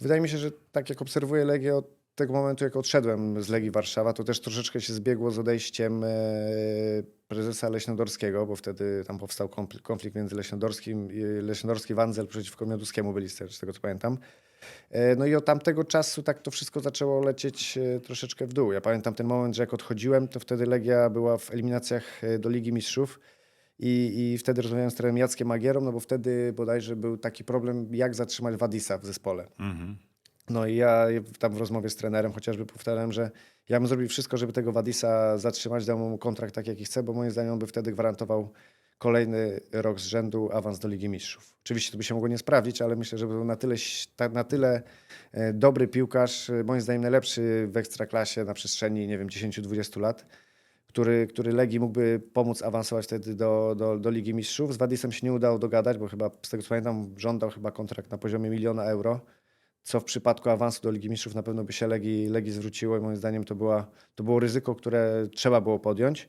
Wydaje mi się, że tak jak obserwuję Legię od tego momentu, jak odszedłem z Legii Warszawa, to też troszeczkę się zbiegło z odejściem e, prezesa Leśnodorskiego, bo wtedy tam powstał konflikt, między Leśnodorskim i Leśnodorski Wandzel przeciwko Mioduskiemu byli, z tego co pamiętam. E, No i od tamtego czasu tak to wszystko zaczęło lecieć e, troszeczkę w dół. Ja pamiętam ten moment, że jak odchodziłem, to wtedy Legia była w eliminacjach do Ligi Mistrzów i, i wtedy rozmawiałem z trenerem Jackiem Magierą, no bo wtedy bodajże był taki problem, jak zatrzymać Wadisa w zespole. No i ja tam w rozmowie z trenerem chociażby powtarzałem, że ja bym zrobił wszystko, żeby tego Wadisa zatrzymać, dał mu kontrakt tak, jaki chce, bo moim zdaniem on by wtedy gwarantował kolejny rok z rzędu awans do Ligi Mistrzów. Oczywiście to by się mogło nie sprawdzić, ale myślę, że był na tyle, na tyle e, dobry piłkarz, e, moim zdaniem najlepszy w ekstraklasie na przestrzeni, nie wiem, 10-20 lat, który, który Legii mógłby pomóc awansować wtedy do, do, do Ligi Mistrzów. Z Wadisem się nie udało dogadać, bo chyba, z tego co pamiętam, żądał chyba kontrakt na poziomie miliona euro co w przypadku awansu do Ligi Mistrzów na pewno by się Legii, Legii zwróciło i moim zdaniem to, była, to było ryzyko, które trzeba było podjąć.